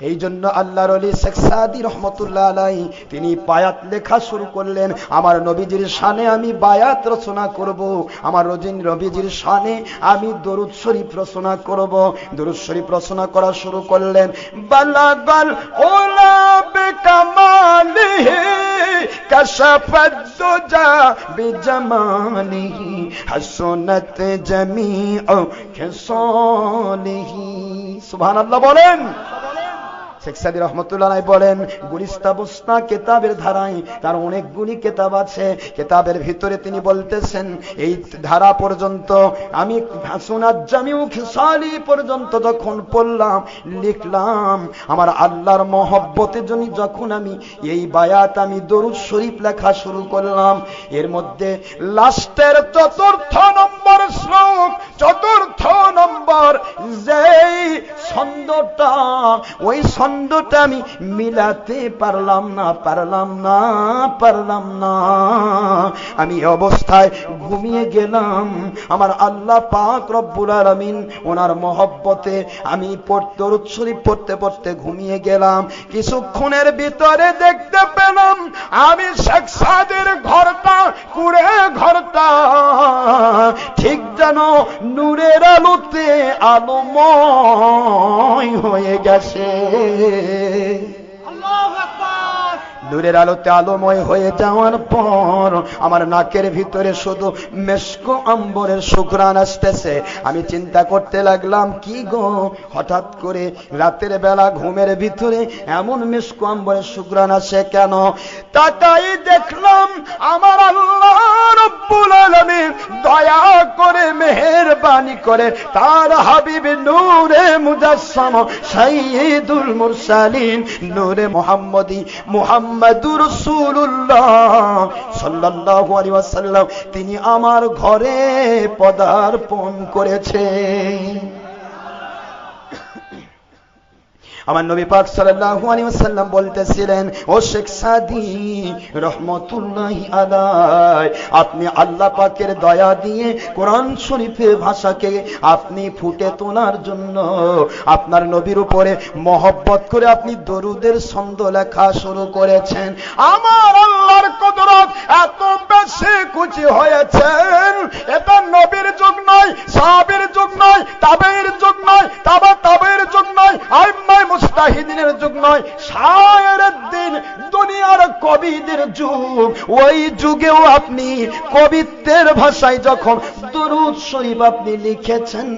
এই জন্য আল্লাহর অলি শেখ সাদি রহমতুল্লাহ আলাই, তিনি বায়াত লেখা শুরু করলেন, আমার নবীজির শানে আমি বায়াত রচনা করব, আমার রজিন নবীজির শানে আমি দরুদ শরীফ রচনা করব। দরুদ শরীফ রচনা করা শুরু করলেন, বালাগাল ওলা বেকামালিহি কাশাফাত দুজা বলেন। শেখ সাদি রহমতুল্লাহ বলেন, গুলিস্তা বুস্তা কেতাবের ধারায় তার অনেকগুলি কেতাব আছে। কেতাবের ভিতরে তিনি বলতেছেন, এই ধারা পর্যন্ত আমি হাসুনাত জামিউ খিসালি পর্যন্ত যখন পড়লাম, লিখলাম, আমার আল্লাহর মহব্বতে জন্য যখন আমি এই বায়াত আমি দরুদ শরীফ লেখা শুরু করলাম, এর মধ্যে লাস্টের চতুর্থ নম্বর শ্লোক, চতুর্থ নম্বর ছন্দটা ওই ছন্দটা আমি মিলাতে পারলাম না পারলাম না পারলাম না। আমি অবস্থায় ঘুমিয়ে গেলাম। আমার আল্লাহ পাক রব্বুল আলামিন ওনার মহব্বতে আমি পড়তে পড়তে পড়তে ঘুমিয়ে গেলাম। কিছুক্ষণের ভিতরে দেখতে পেলাম আমি শেখ সাদের ঘরটা, কুড়ে ঘরটা। ঠিক যেন নূরের আলোতে আলোময় হয়ে গেছে। নূরের আলোতে আলোময় হয়ে যাওয়ার পর আমার নাকের ভিতরে শুধু মেসকো আম্বরের শুক্রান আসতেছে। আমি চিন্তা করতে লাগলাম, কি গো? হঠাৎ করে রাতের বেলা ঘুমের ভিতরে এমন মেসকো আম্বরের শুক্রান আসে কেন? তাকাই দেখলাম, আমার আল্লাহ দয়া করে মেহেরবানি করে তার হাবিব নূরে মুজাসসাম সাইয়্যিদুল মুরসালিন, নূরে মুহাম্মদি মুহাম্মাদুর আলাইহি ওয়াসাল্লাম তিনি আমার ঘরে পদার্পণ করেছে আমার নবী পাক সাল্লাল্লাহু আলাইহি ওয়াসাল্লাম বলতেছিলেন, ও শেখ সাদি, রহমাতুল্লাহি আলাই আপনি আল্লাহ পাকের দয়া দিয়ে কোরআন শরীফের ভাষাকে আপনি ফুটে তোলার জন্য আপনার নবীর উপরে মহব্বত করে আপনি দরুদের ছন্দ লেখা শুরু করেছেন। আমার আল্লাহর কদরত এত বেশি কুচি হয়েছেন এটা নবীর যুগ নয় সাহাবীর যুগ নয় তাবের যুগ নয় তাবা তাবের যুগ নয় আইম্মাই মুস্তাহিদিনের যুগ নয় শায়ের দিন, দুনিয়ার কবিদের যুগ। ওই যুগেও আপনি কবিত্বের ভাষায় যখন দরুদ শরীফ আপনি লিখেছেন,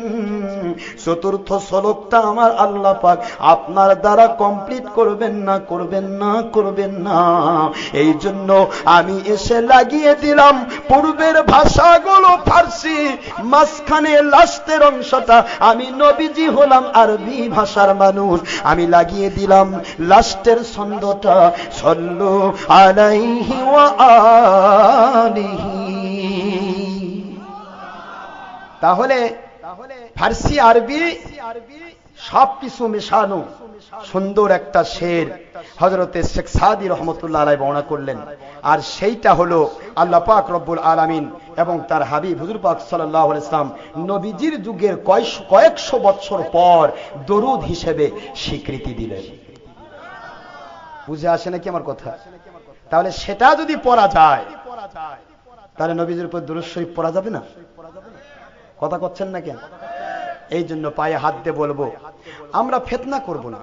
চতুর্থ শ্লোকটা আমার আল্লাহ পাক আপনার দ্বারা কমপ্লিট করবেন না করবেন না করবেন না। এই জন্য আমি এসে লাগিয়ে দিলাম পূর্বের ভাষাগুলো মাঝখানে লাস্টের অংশটা, আমি নবীজি হলাম আরবি ভাষার মানুষ। আমি লাগিয়ে দিলাম লাস্টের ছন্দটা, সল্লু আলাইহি ওয়া আলিহি। তাহলে ফার্সি আরবি আরবি সব কিছু মেশানো সুন্দর একটা শের হজরতে শেখ সাদি রহমতুল্লাহ আলাই বর্ণনা করলেন। আর সেইটা হলো আল্লাহ পাক রব্বুল আলামিন এবং তার হাবিব হুজুর পাক সাল্লাহ ইসলাম নবীজির যুগের কয়েকশো বছর পর দরুদ হিসেবে স্বীকৃতি দিলেন। বুঝে আসে নাকি আমার কথা? তাহলে সেটা যদি পড়া যায়, তাহলে নবীজির উপর দরুদ শরীফ পড়া যাবে না? কথা করছেন না কেন? এই জন্য পায়ে হাত দিয়ে বলব আমরা ফেতনা করব না।